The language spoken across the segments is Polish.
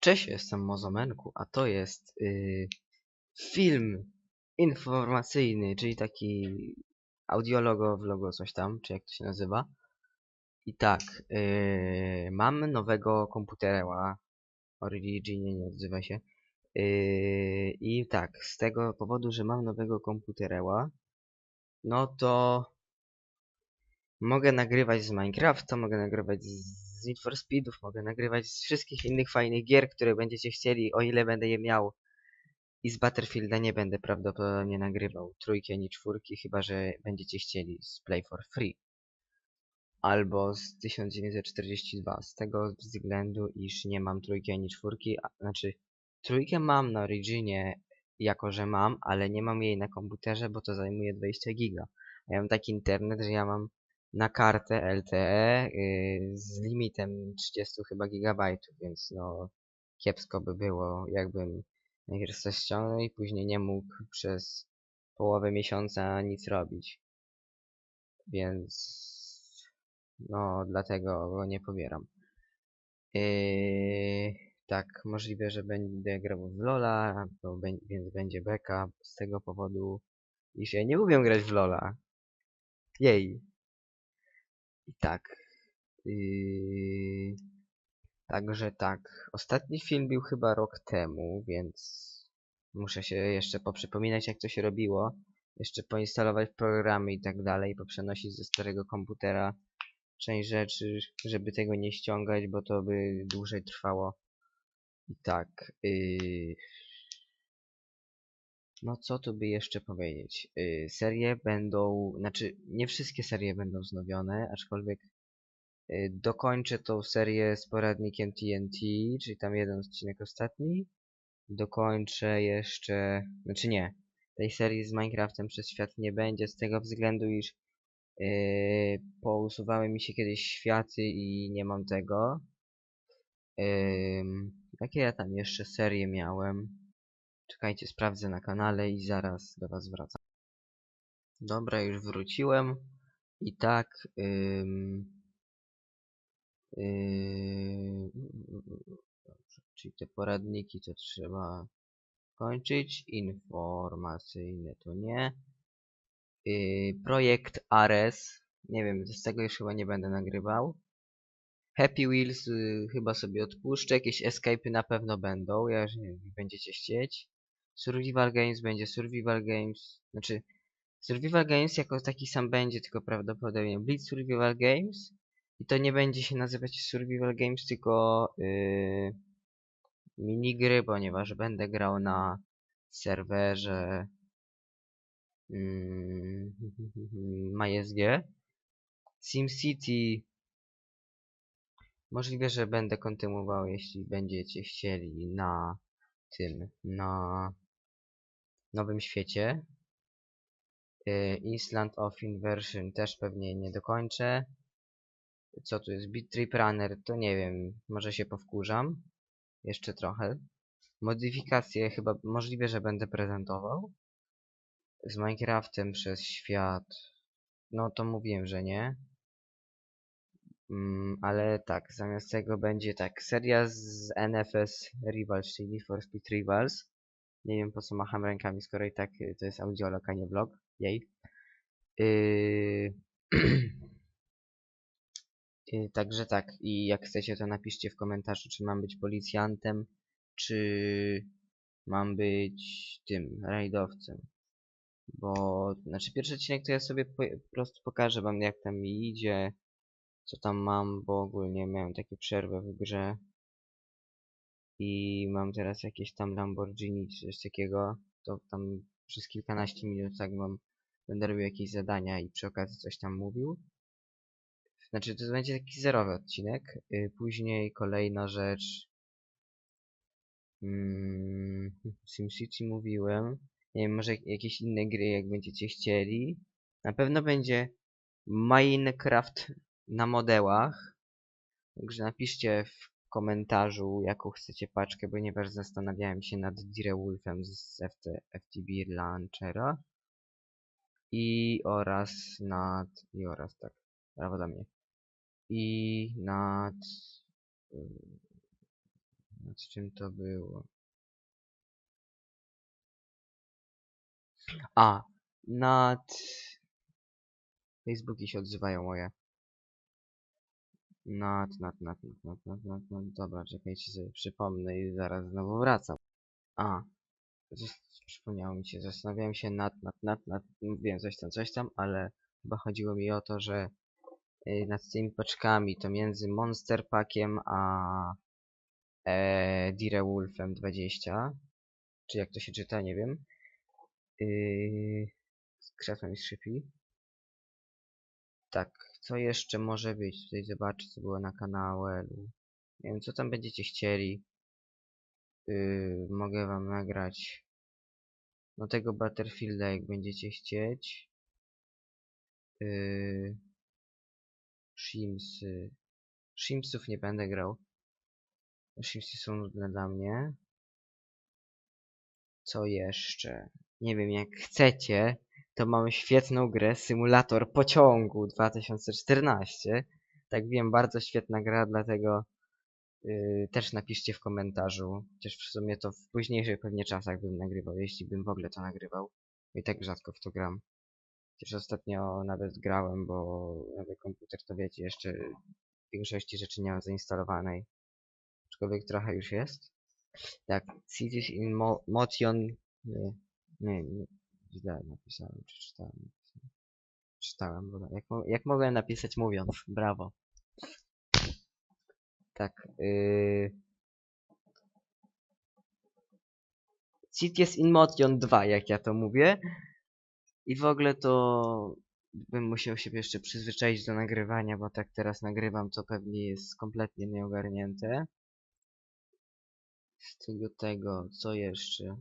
Cześć, jestem Mozomenku, a to jest yy, film informacyjny, czyli taki audiologo, vlogo, coś tam, czy jak to się nazywa. I tak, yy, mam nowego komputera, Origin nie odzywa się. Yy, I tak, z tego powodu, że mam nowego komputera, no to mogę nagrywać z Minecrafta, mogę nagrywać z z Need for Speedów, mogę nagrywać z wszystkich innych fajnych gier, które będziecie chcieli, o ile będę je miał. I z Battlefielda nie będę prawdopodobnie nagrywał trójki ani czwórki, chyba że będziecie chcieli z Play for Free. Albo z 1942, z tego względu, iż nie mam trójki ani czwórki, a, znaczy trójkę mam na Originie, jako że mam, ale nie mam jej na komputerze, bo to zajmuje 20 giga. Ja mam taki internet, że ja mam na kartę LTE yy, z limitem 30 chyba gigabajtów, więc no kiepsko by było, jakbym najpierw coś ściągnął i później nie mógł przez połowę miesiąca nic robić. Więc no dlatego go nie pobieram. Yy, tak, możliwe, że będę grał w Lola, więc będzie beka z tego powodu, iż ja nie umiem grać w Lola. Jej. I tak. Yy... Także tak. Ostatni film był chyba rok temu, więc muszę się jeszcze poprzypominać jak to się robiło. Jeszcze poinstalować programy i tak dalej, poprzenosić ze starego komputera część rzeczy, żeby tego nie ściągać, bo to by dłużej trwało. I tak. Yy... No co tu by jeszcze powiedzieć? Yy, serie będą, znaczy nie wszystkie serie będą wznowione, aczkolwiek yy, dokończę tą serię z poradnikiem TNT, czyli tam jeden odcinek ostatni. Dokończę jeszcze, znaczy nie, tej serii z Minecraftem przez świat nie będzie z tego względu, iż yy, pousuwały mi się kiedyś światy i nie mam tego. Yy, jakie ja tam jeszcze serie miałem? Czekajcie, sprawdzę na kanale i zaraz do was wracam. Dobra, już wróciłem. I tak... Ym, yy, czyli te poradniki to trzeba kończyć. Informacyjne to nie. Yy, projekt Ares. Nie wiem, z tego już chyba nie będę nagrywał. Happy Wheels yy, chyba sobie odpuszczę. Jakieś escape'y na pewno będą, jeżeli będziecie chcieć. Survival Games będzie Survival Games, znaczy Survival Games jako taki sam będzie, tylko prawdopodobnie Blitz Survival Games i to nie będzie się nazywać Survival Games, tylko yy, minigry, ponieważ będę grał na serwerze yy, MySG. SimCity możliwe, że będę kontynuował, jeśli będziecie chcieli na tym, na nowym świecie. Y, Island of Inversion też pewnie nie dokończę. Co tu jest? Beat Trip Runner, to nie wiem, może się powkurzam. Jeszcze trochę. Modyfikacje chyba możliwe, że będę prezentował. Z Minecraftem przez świat. No to mówiłem, że nie. Mm, ale tak, zamiast tego będzie tak, seria z NFS Rivals, czyli for Speed Rivals. Nie wiem po co macham rękami, skoro i tak y, to jest audiolog, a nie vlog. Jej. Yy... yy, także tak, i jak chcecie to napiszcie w komentarzu, czy mam być policjantem, czy mam być tym, rajdowcem. Bo, znaczy pierwszy odcinek to ja sobie po, po prostu pokażę wam jak tam mi idzie, co tam mam, bo ogólnie miałem takie przerwę w grze. I mam teraz jakieś tam Lamborghini czy coś takiego, to tam przez kilkanaście minut tak mam, będę robił jakieś zadania i przy okazji coś tam mówił. Znaczy to będzie taki zerowy odcinek. Yy, później kolejna rzecz. Mm, SimCity mówiłem. Nie wiem, może jakieś inne gry jak będziecie chcieli. Na pewno będzie Minecraft na modełach. Także napiszcie w komentarzu, jaką chcecie paczkę, ponieważ zastanawiałem się nad Direwolfem z FT, FTB Launchera. I oraz nad... i oraz, tak. Mnie. I nad... Nad czym to było? A, nad... Facebooki się odzywają moje. Nad, nad, nad, nad, nad, nad, nad, nad. Dobra, czekajcie sobie, przypomnę i zaraz znowu wracam. A, przypomniało mi się, zastanawiałem się nad, nad, nad, nad, mówiłem coś tam, coś tam, ale chyba chodziło mi o to, że y, nad tymi paczkami to między Monster Packiem a e, Direwolfem 20, czy jak to się czyta, nie wiem. Yy, krzesło mi skrzypi. Tak, co jeszcze może być? Tutaj zobaczę, co było na kanale. Nie wiem, co tam będziecie chcieli. Yy, mogę wam nagrać no tego Battlefielda, jak będziecie chcieć. Yy, Shimsy. Shimsów nie będę grał. Shimsy są nudne dla mnie. Co jeszcze? Nie wiem, jak chcecie, to mamy świetną grę Symulator Pociągu 2014. Tak wiem, bardzo świetna gra, dlatego yy, też napiszcie w komentarzu. Chociaż w sumie to w późniejszych pewnie czasach bym nagrywał, jeśli bym w ogóle to nagrywał. I tak rzadko w to gram. Chociaż ostatnio nawet grałem, bo nowy komputer to wiecie, jeszcze większości rzeczy nie mam zainstalowanej. Aczkolwiek trochę już jest. Tak, Cities in Mo Motion... Nie, nie, nie, źle napisałem, przeczytałem. Czytałem, bo jak, jak mogłem napisać mówiąc, brawo. Tak, yy... Cities in Motion 2, jak ja to mówię. I w ogóle to bym musiał się jeszcze przyzwyczaić do nagrywania, bo tak teraz nagrywam, to pewnie jest kompletnie nieogarnięte. Z tego tego, co jeszcze?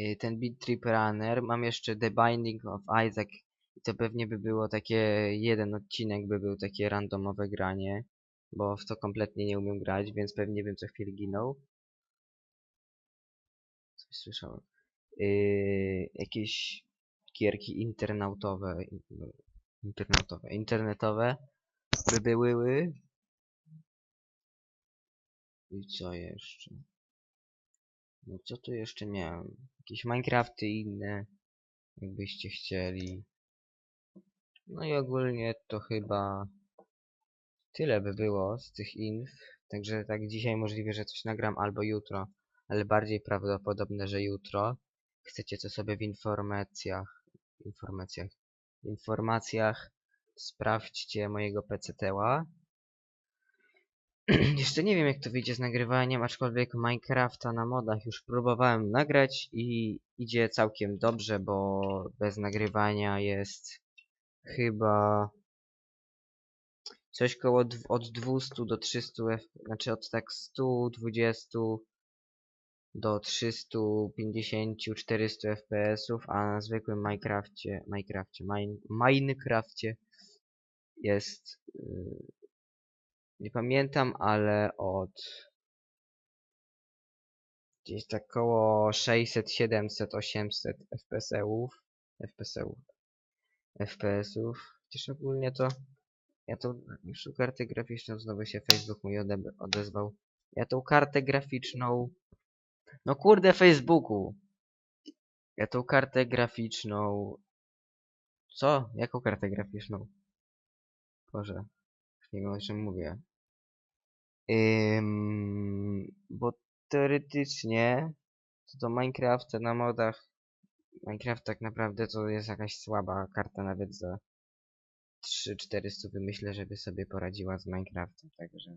Y, Ten Beat Trip Runner, mam jeszcze The Binding of Isaac i to pewnie by było takie, jeden odcinek by był takie randomowe granie, bo w to kompletnie nie umiem grać, więc pewnie bym co chwilę ginął. Coś słyszałem. Yy, jakieś gierki internautowe, in- internautowe, internetowe by były. I co jeszcze? No co tu jeszcze miałem? Jakieś Minecrafty inne, jakbyście chcieli. No i ogólnie to chyba tyle by było z tych inf. Także tak dzisiaj możliwe, że coś nagram albo jutro, ale bardziej prawdopodobne, że jutro. Chcecie co sobie w informacjach, informacjach, informacjach sprawdźcie mojego PCT-ła. Jeszcze nie wiem jak to wyjdzie z nagrywaniem, aczkolwiek Minecrafta na modach już próbowałem nagrać i idzie całkiem dobrze, bo bez nagrywania jest chyba coś koło od 200 do 300 F, znaczy od tak 120 do 350-400 FPS-ów, a na zwykłym Minecrafcie, Minecrafcie, mine, Minecrafcie jest yy, nie pamiętam, ale od gdzieś tak koło 600, 700, 800 FPS-ów, FPS-ów, FPS-ów. Chociaż ogólnie to ja tą już kartę graficzną znowu się Facebook ode odezwał. Ja tą kartę graficzną no kurde Facebooku. Ja tą kartę graficzną co? Jaką kartę graficzną? Boże, nie wiem o czym mówię. Ym, bo teoretycznie to do Minecrafta na modach Minecraft tak naprawdę to jest jakaś słaba karta nawet za 3-400 myślę, żeby sobie poradziła z Minecraftem, także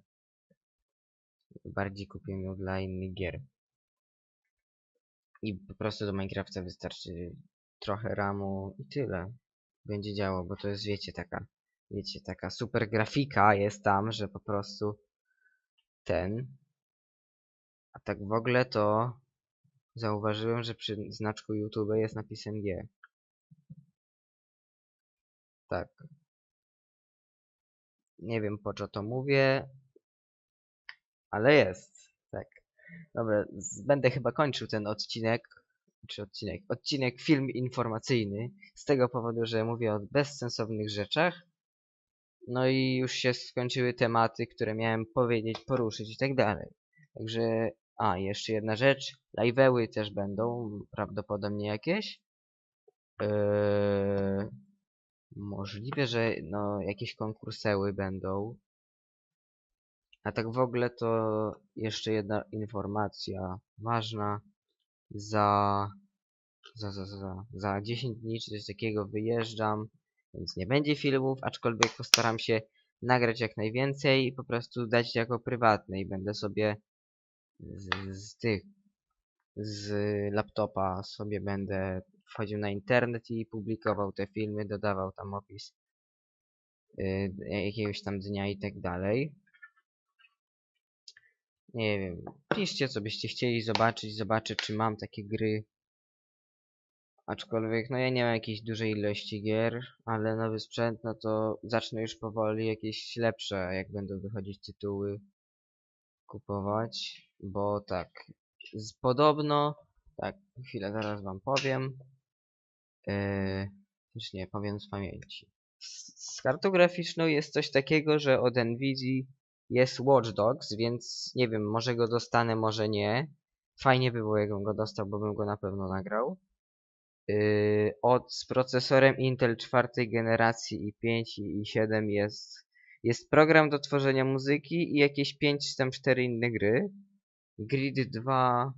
bardziej kupię ją dla innych gier. I po prostu do Minecrafta wystarczy trochę ramu i tyle. Będzie działo, bo to jest wiecie taka, wiecie taka super grafika jest tam, że po prostu ten. A tak w ogóle to zauważyłem, że przy znaczku YouTube jest napisem G. Tak. Nie wiem po co to mówię, ale jest. Tak. Dobra, będę chyba kończył ten odcinek. Czy odcinek? Odcinek film informacyjny. Z tego powodu, że mówię o bezsensownych rzeczach. No i już się skończyły tematy, które miałem powiedzieć, poruszyć i tak dalej. Także, a jeszcze jedna rzecz, live'eły też będą, prawdopodobnie jakieś. Eee, możliwe, że no jakieś konkurseły będą. A tak w ogóle to jeszcze jedna informacja ważna. Za, za, za, za, za 10 dni czy coś takiego wyjeżdżam, więc nie będzie filmów, aczkolwiek postaram się nagrać jak najwięcej i po prostu dać jako prywatne i będę sobie z, z tych z laptopa sobie będę wchodził na internet i publikował te filmy, dodawał tam opis y, jakiegoś tam dnia i tak dalej. Nie wiem, piszcie co byście chcieli zobaczyć, zobaczę czy mam takie gry. Aczkolwiek, no ja nie mam jakiejś dużej ilości gier, ale nowy sprzęt, no to zacznę już powoli jakieś lepsze, jak będą wychodzić tytuły, kupować. Bo tak, z, podobno, tak, chwilę zaraz wam powiem. Yy, już nie, powiem z pamięci. Z, z kartą graficzną jest coś takiego, że od Nvidia jest Watch Dogs, więc nie wiem, może go dostanę, może nie. Fajnie by było, jakbym go dostał, bo bym go na pewno nagrał. Yy, od z procesorem Intel czwartej generacji i 5 i 7 jest, jest program do tworzenia muzyki i jakieś 5 czy tam 4 inne gry. Grid 2,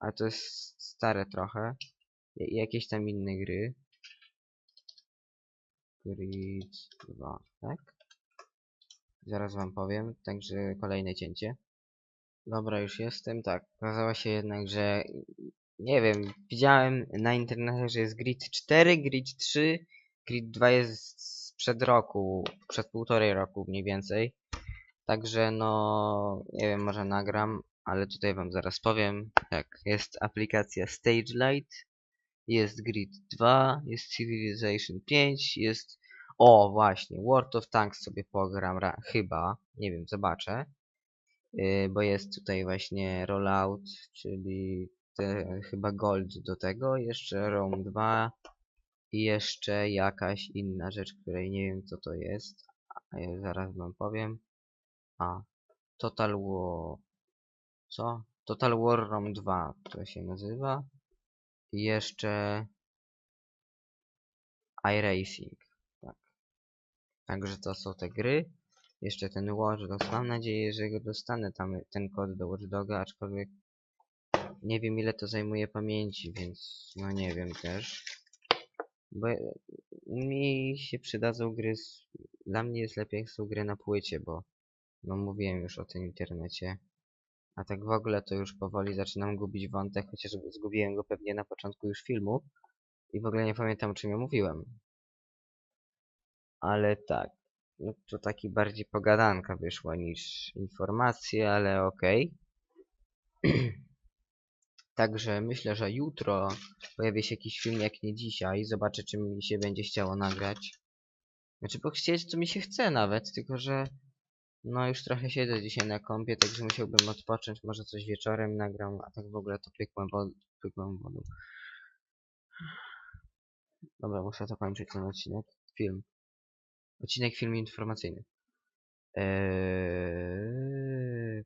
a to jest stare trochę. I jakieś tam inne gry. Grid 2, tak? Zaraz wam powiem, także kolejne cięcie. Dobra, już jestem, tak. Okazało się jednak, że nie wiem, widziałem na internecie, że jest Grid 4, Grid 3, Grid 2 jest sprzed roku, przed półtorej roku mniej więcej. Także no, nie wiem, może nagram, ale tutaj wam zaraz powiem. Tak, jest aplikacja Stage Light, jest Grid 2, jest Civilization 5, jest... O, właśnie, World of Tanks sobie pogram, ra- chyba, nie wiem, zobaczę. Yy, bo jest tutaj właśnie rollout, czyli chyba gold do tego, jeszcze Rome 2 i jeszcze jakaś inna rzecz, której nie wiem co to jest. Ja zaraz wam powiem. A, Total War... Co? Total War Rome 2 to się nazywa. I jeszcze iRacing. Tak. Także to są te gry. Jeszcze ten Watch. Mam nadzieję, że go dostanę tam ten kod do Watch Doga, aczkolwiek nie wiem ile to zajmuje pamięci, więc no nie wiem też. Bo e, mi się przydadzą gry, z... dla mnie jest lepiej jak są gry na płycie, bo no mówiłem już o tym internecie. A tak w ogóle to już powoli zaczynam gubić wątek, chociaż zgubiłem go pewnie na początku już filmu. I w ogóle nie pamiętam o czym ja mówiłem. Ale tak, no to taki bardziej pogadanka wyszła niż informacje, ale okej. Także myślę, że jutro pojawi się jakiś film, jak nie dzisiaj. Zobaczę, czy mi się będzie chciało nagrać. Znaczy, bo chcieć, to mi się chce nawet, tylko że no już trochę siedzę dzisiaj na kąpie, także musiałbym odpocząć. Może coś wieczorem nagram, a tak w ogóle to pykłem wodą. Dobra, muszę to kończyć ten odcinek. Film. Odcinek film informacyjny. Eee,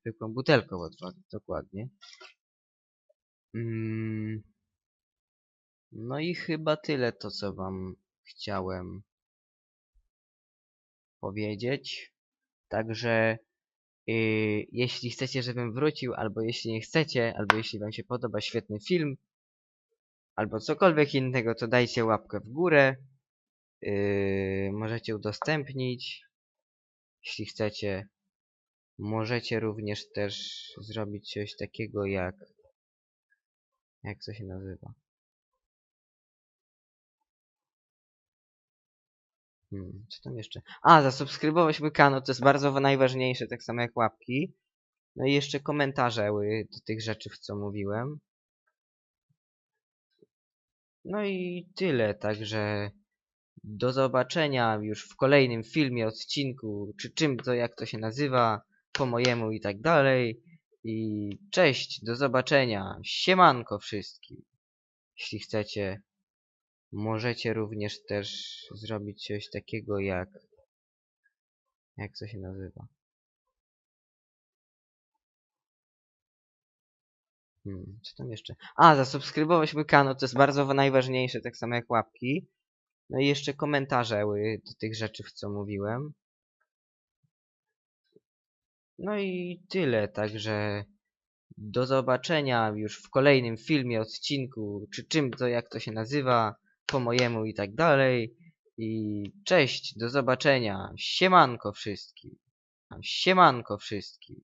pykłem butelką dokładnie. Mm. No i chyba tyle to, co wam chciałem powiedzieć. Także yy, jeśli chcecie, żebym wrócił, albo jeśli nie chcecie, albo jeśli wam się podoba świetny film, albo cokolwiek innego, to dajcie łapkę w górę. Yy, możecie udostępnić, jeśli chcecie. Możecie również też zrobić coś takiego jak jak to się nazywa? Hmm, co tam jeszcze? A, zasubskrybować mój kanał, to jest bardzo najważniejsze, tak samo jak łapki. No i jeszcze komentarze do tych rzeczy, w co mówiłem. No i tyle, także do zobaczenia już w kolejnym filmie, odcinku, czy czym to, jak to się nazywa, po mojemu i tak dalej. I cześć, do zobaczenia. Siemanko wszystkim. Jeśli chcecie, możecie również też zrobić coś takiego jak... Jak to się nazywa? Hmm, co tam jeszcze? A, zasubskrybować mój kanał, to jest bardzo wa- najważniejsze, tak samo jak łapki. No i jeszcze komentarze ły do tych rzeczy, w co mówiłem. No i tyle, także do zobaczenia już w kolejnym filmie, odcinku, czy czym to, jak to się nazywa, po mojemu i tak dalej. I cześć, do zobaczenia. Siemanko wszystkim. Siemanko wszystkim.